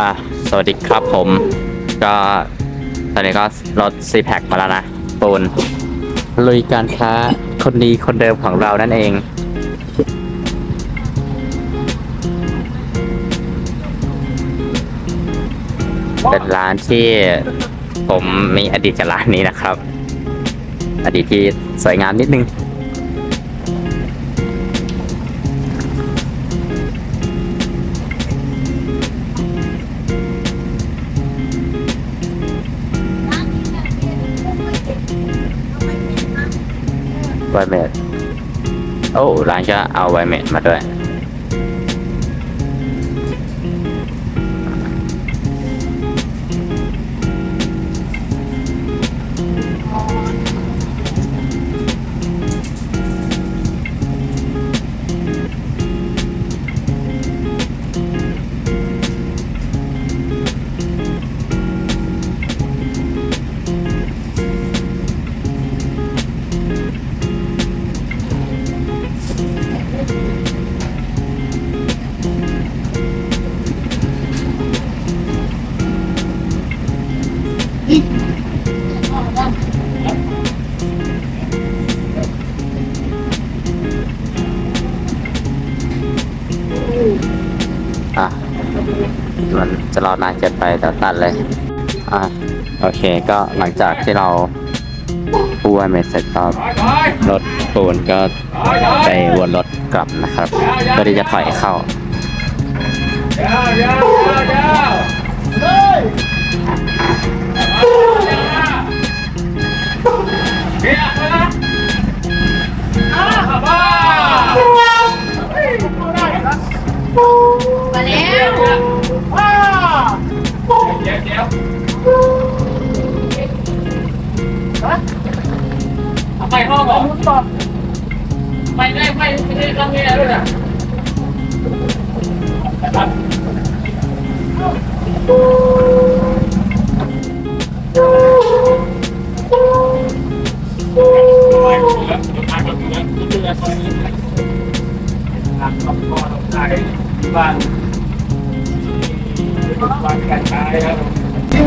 อะสวัสดีครับผม ก็ตอนนี้ก็รถซีแพคมาแล้วนะปูนลุยการค้าคนดีคนเดิมของเรานั่นเอง เป็นร้านที่ผมมีอดีตกับร้านนี้นะครับ อดีตที่สวยงามนิดนึง ไวเมดโอ้ร้านจะเอาไวเมดมาด้วย อะมันจะรอนานเกินไปแต่ตัดเลย อะโอเคก็หลังจากที่เราปูไวเมดเสร็จก็รถปูนก็ไปวนรถกลับนะครับเพื่อที่จะถอยเข้า มาแล้วว้าเอาไปห้องเหรอไปได้ไปไม่ได้ต้องมีอะไรด้วยนะบ้าน บ้านการใช้ครับอยู่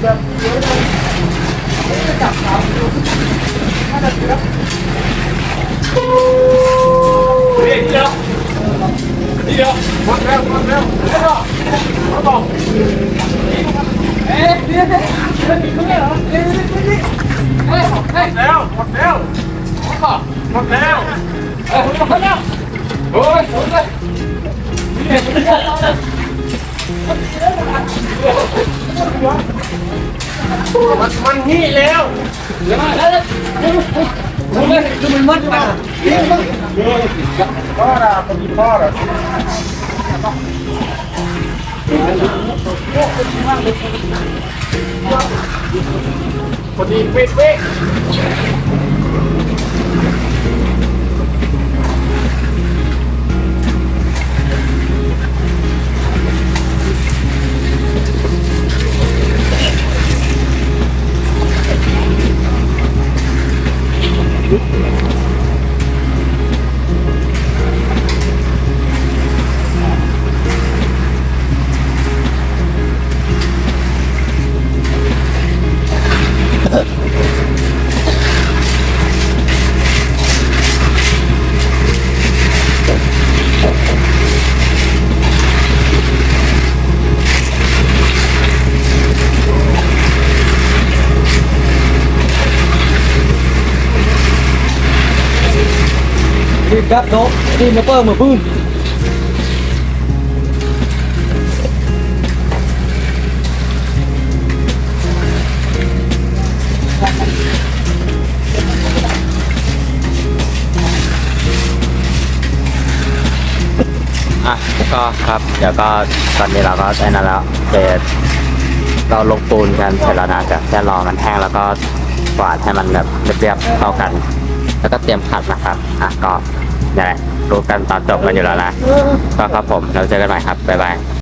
ในไฟร่างไม่สวยนี่เดียวนี่เดียวหมดแล้วหมดแล้วแล้วก็แล้วก็เอ๊ะเดี๋ยวเดี๋ยวเดี๋ยวมีคนเหรอเอ๊ะเดี๋ยวเดี๋ยวเฮ้ยเฮ้ยแล้วหมดแล้วหมดแล้วเออหมดแล้วโอ้ยหมดเลยมันมันนี่แล้ว เดี๋ยวมาแล้วคือมันมัดมาพ่อละคนที่พ่อละคนดีเป๊ะ เป๊ะ đi đắp đó đi mà bơ mà bươn อะก็ครับเดี๋ยวก็ตอนนี้เราก็ได้นั่นแล้วเดี๋ยวเราลงปูนกันเสร็จแล้วนะจะแค่รอมันแห้งแล้วก็กวาดให้มันแบบเรียบๆเข้ากัน แล้วก็เตรียมขัดนะครับอะก็ นแหละรู้กันตอนจบกันอยู่แล้วนะก็ครับผมเราเจอกันใหม่ครับบ๊ายบาย